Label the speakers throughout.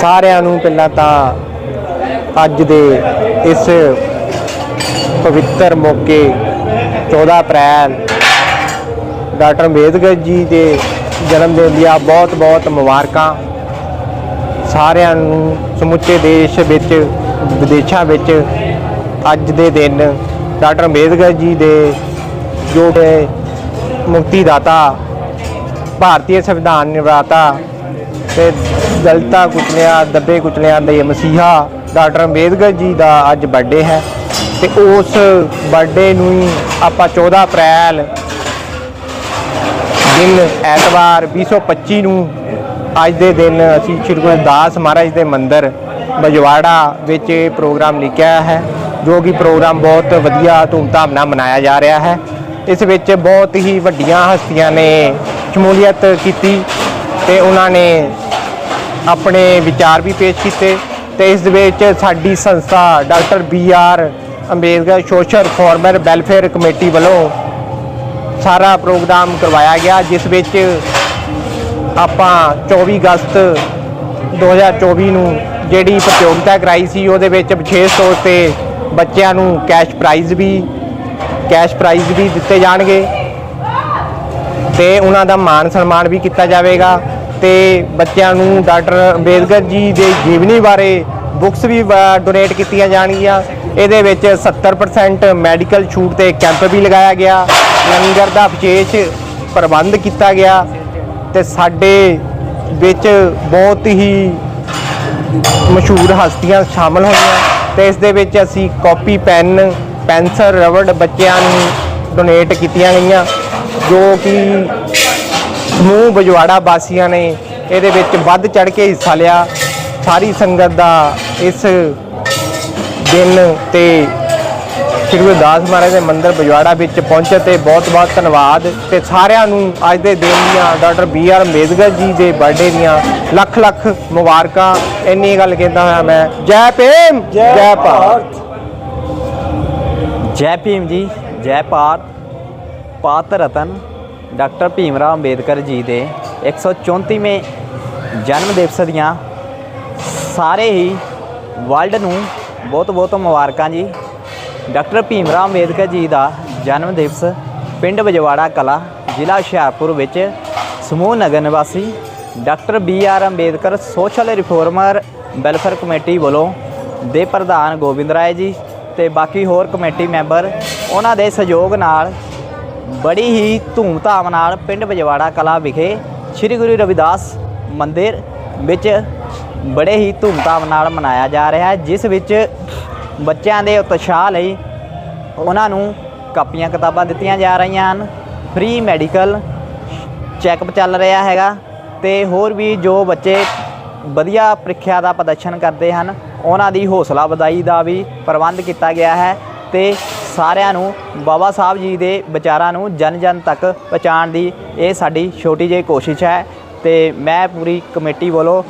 Speaker 1: ਸਾਰਿਆਂ ਨੂੰ ਪਹਿਲਾਂ ਤਾਂ ਅੱਜ ਦੇ ਇਸ ਪਵਿੱਤਰ ਮੌਕੇ 14 ਅਪ੍ਰੈਲ, ਡਾਕਟਰ ਅੰਬੇਦਕਰ ਜੀ ਦੇ ਜਨਮ ਦਿਨ ਦੀਆਂ ਬਹੁਤ-ਬਹੁਤ ਮੁਬਾਰਕਾਂ। ਸਾਰਿਆਂ ਨੂੰ ਸਮੁੱਚੇ ਦੇਸ਼ ਵਿੱਚ, ਵਿਦੇਸ਼ਾਂ ਵਿੱਚ ਅੱਜ ਦੇ ਦਿਨ ਡਾਕਟਰ ਅੰਬੇਦਕਰ ਜੀ ਦੇ ਜੋ ਕਿ ਮੁਕਤੀ ਦਾਤਾ ਭਾਰਤੀ ਸੰਵਿਧਾਨ ਨਿਰਮਾਤਾ ਤੇ ਦਲਿਤਾਂ ਕੁਚਲਿਆਂ, ਦੱਬੇ ਕੁਚਲਿਆਂ ਦੇ ਮਸੀਹਾ ਡਾਕਟਰ ਅੰਬੇਦਕਰ ਜੀ ਦਾ ਅੱਜ ਬਰਥਡੇ ਹੈ ਤੇ ਉਸ ਬਰਥਡੇ ਨੂੰ ਹੀ ਆਪਾਂ 14 ਅਪ੍ਰੈਲ ਦਿਨ ਐਤਵਾਰ 2025 ਨੂੰ ਅੱਜ ਦੇ ਦਿਨ ਅਸੀਂ ਸ਼੍ਰੀ ਗੁਰੂ ਦਾਸ ਮਹਾਰਾਜ ਦੇ ਮੰਦਿਰ ਬਜਵਾੜਾ ਵਿੱਚ ਇਹ ਪ੍ਰੋਗਰਾਮ ਲਿਖਿਆ ਹੈ, ਜੋ ਕਿ ਪ੍ਰੋਗਰਾਮ ਬਹੁਤ ਵਧੀਆ ਧੂਮਧਾਮ ਨਾਲ ਮਨਾਇਆ ਜਾ ਰਿਹਾ ਹੈ। ਇਸ ਵਿੱਚ ਬਹੁਤ ਹੀ ਵੱਡੀਆਂ ਹਸਤੀਆਂ ਨੇ ਸ਼ਮੂਲੀਅਤ ਕੀਤੀ। ਤੇ ਉਹਨਾਂ ਨੇ ਆਪਣੇ ਵਿਚਾਰ ਵੀ ਪੇਸ਼ ਕੀਤੇ ਤੇ ਇਸ ਦੇ ਵਿੱਚ ਸਾਡੀ ਸੰਸਥਾ doctor B R Ambedkar social reformer welfare committee ਵੱਲੋਂ ਸਾਰਾ ਪ੍ਰੋਗਰਾਮ ਕਰਵਾਇਆ ਗਿਆ, ਜਿਸ ਵਿੱਚ ਆਪਾਂ 24 ਅਗਸਤ 2024 ਨੂੰ ਜਿਹੜੀ ਪ੍ਰਤੀਯੋਗਿਤਾ ਕਰਾਈ ਸੀ, ਉਹਦੇ ਵਿੱਚ ਵਿਸ਼ੇਸ਼ ਤੌਰ ਤੇ ਬੱਚਿਆਂ ਨੂੰ ਕੈਸ਼ ਪ੍ਰਾਈਜ਼ ਵੀ, ਕੈਸ਼ ਪ੍ਰਾਈਜ਼ ਵੀ ਦਿੱਤੇ ਜਾਣਗੇ ਤੇ ਉਹਨਾਂ ਦਾ ਮਾਣ ਸਨਮਾਨ ਵੀ ਕੀਤਾ ਜਾਵੇਗਾ। ਤੇ ਬੱਚਿਆਂ ਨੂੰ ਡਾਕਟਰ ਅੰਬੇਦਕਰ ਜੀ ਦੇ ਜੀਵਨੀ ਬਾਰੇ ਬੁੱਕਸ ਵੀ ਡੋਨੇਟ ਕੀਤੀਆਂ ਜਾਣਗੀਆਂ। ਇਹਦੇ ਵਿੱਚ 70% ਮੈਡੀਕਲ ਛੂਟ ਤੇ ਕੈਂਪ ਵੀ ਲਗਾਇਆ ਗਿਆ। ਲੰਗਰ ਦਾ ਵਿਸ਼ੇਸ਼ ਪ੍ਰਬੰਧ ਕੀਤਾ ਗਿਆ ਤੇ ਸਾਡੇ ਵਿੱਚ ਬਹੁਤ ਹੀ ਮਸ਼ਹੂਰ ਹਸਤੀਆਂ ਸ਼ਾਮਲ ਹੋਈਆਂ। ਤੇ ਇਸ ਦੇ ਵਿੱਚ ਅਸੀਂ ਕਾਪੀ, ਪੈਨ, ਪੈਨਸਲ, ਰਬੜ ਬੱਚਿਆਂ ਨੂੰ ਡੋਨੇਟ ਕੀਤੀਆਂ ਗਈਆਂ, ਜੋ ਕਿ ਸਮੂਹ ਬਜਵਾੜਾ ਵਾਸੀਆਂ ਨੇ ਇਹਦੇ ਵਿੱਚ ਵੱਧ ਚੜ ਕੇ ਹਿੱਸਾ ਲਿਆ। ਸਾਰੀ ਸੰਗਤ ਦਾ ਇਸ ਦਿਨ ਤੇ ਸ਼੍ਰੀ ਗੁਰੂ ਦਾਸ ਮਹਾਰਾਜ ਦੇ ਮੰਦਿਰ ਬਜਵਾੜਾ ਵਿੱਚ ਪਹੁੰਚੇ ਤੇ ਬਹੁਤ ਬਹੁਤ ਧੰਨਵਾਦ। ਤੇ ਸਾਰਿਆਂ ਨੂੰ ਅੱਜ ਦੇ ਦਿਨ ਦੀਆਂ doctor B R Ambedkar ji ਦੇ ਬਰਥਡੇ ਦੀਆਂ ਲੱਖ ਲੱਖ ਮੁਬਾਰਕਾਂ। ਇੰਨੀ ਗੱਲ ਕਹਿੰਦਾ ਹੋਇਆ ਮੈਂ ਜੈ ਭੀਮ ਜੈ ਭਾਰਤ।
Speaker 2: ਜੈ ਭੀਮ ਜੀ ਜੈ ਭਾਰਤ। ਪਾਤ ਰਤਨ ਡਾਕਟਰ ਭੀਮਰਾਵ ਅੰਬੇਦਕਰ ਜੀ ਦੇ 134ਵੇਂ ਜਨਮ ਦਿਵਸ ਦੀਆਂ ਸਾਰੇ ਹੀ ਵਰਲਡ ਨੂੰ ਬਹੁਤ ਬਹੁਤ ਮੁਬਾਰਕਾਂ ਜੀ। ਡਾਕਟਰ ਭੀਮਰਾਵ ਅੰਬੇਦਕਰ ਜੀ ਦਾ ਜਨਮ ਦਿਵਸ ਪਿੰਡ ਬਜਵਾੜਾ ਕਲਾ ਜ਼ਿਲ੍ਹਾ ਹੁਸ਼ਿਆਰਪੁਰ ਵਿੱਚ ਸਮੂਹ ਨਗਰ ਨਿਵਾਸੀ doctor B R Ambedkar social reformer welfare committee ਵੱਲੋਂ ਦੇ ਪ੍ਰਧਾਨ ਗੋਬਿੰਦ ਰਾਏ ਜੀ ਤੇ ਬਾਕੀ ਹੋਰ ਕਮੇਟੀ ਮੈਂਬਰ ਉਹਨਾਂ ਦੇ ਸਹਿਯੋਗ ਨਾਲ ਬੜੀ ਹੀ ਧੂਮਧਾਮ ਨਾਲ ਪਿੰਡ ਬਜਵਾੜਾ ਕਲਾ ਵਿਖੇ ਸ੍ਰੀ ਗੁਰੂ ਰਵਿਦਾਸ ਮੰਦਿਰ ਵਿੱਚ ਬੜੇ ਹੀ ਧੂਮਧਾਮ ਨਾਲ ਮਨਾਇਆ ਜਾ ਰਿਹਾ ਹੈ, ਜਿਸ ਵਿੱਚ ਬੱਚਿਆਂ ਦੇ ਉਤਸ਼ਾਹ ਲਈ ਉਹਨਾਂ ਨੂੰ ਕਾਪੀਆਂ ਕਿਤਾਬਾਂ ਦਿੱਤੀਆਂ ਜਾ ਰਹੀਆਂ ਹਨ। ਫ੍ਰੀ ਮੈਡੀਕਲ ਚੈੱਕਅਪ ਚੱਲ ਰਿਹਾ ਹੈਗਾ ਤੇ ਹੋਰ ਵੀ ਜੋ ਬੱਚੇ ਵਧੀਆ ਪ੍ਰੀਖਿਆ ਦਾ ਪ੍ਰਦਰਸ਼ਨ ਕਰਦੇ ਹਨ, ਉਹਨਾਂ ਦੀ ਹੌਸਲਾ ਵਧਾਈ ਦਾ ਵੀ ਪ੍ਰਬੰਧ ਕੀਤਾ ਗਿਆ ਹੈ ਤੇ ਸਾਰਿਆਂ ਨੂੰ, ਬਾਬਾ ਸਾਹਿਬ ਜੀ ਦੇ ਵਿਚਾਰਾਂ ਨੂੰ ਜਨ ਜਨ ਤੱਕ ਪਹੁੰਚਾਉਣ ਦੀ ਇਹ ਸਾਡੀ ਛੋਟੀ ਜਿਹੀ ਕੋਸ਼ਿਸ਼ ਹੈ। ਤੇ ਮੈਂ ਪੂਰੀ ਕਮੇਟੀ ਵੱਲੋਂ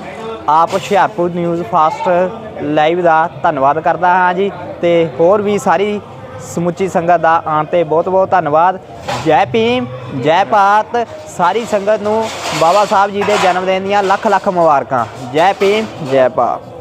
Speaker 2: ਆਪ ਹੁਸ਼ਿਆਰਪੁਰ ਨਿਊਜ਼ ਫਾਸਟ ਲਾਈਵ ਦਾ ਧੰਨਵਾਦ ਕਰਦਾ ਹਾਂ ਜੀ। ਤੇ ਹੋਰ ਵੀ ਸਾਰੀ ਸਮੁੱਚੀ ਸੰਗਤ ਦਾ ਆਉਣ ਤੇ ਬਹੁਤ ਬਹੁਤ ਧੰਨਵਾਦ। ਜੈ ਭੀਮ, ਜੈ ਭਾਰਤ, ਸਾਰੀ ਸੰਗਤ ਨੂੰ ਬਾਬਾ ਸਾਹਿਬ ਜੀ ਦੇ ਜਨਮ ਦਿਨ ਦੀਆਂ ਲੱਖ ਲੱਖ ਮੁਬਾਰਕਾਂ। ਜੈ ਭੀਮ, ਜੈ ਭਾਰਤ।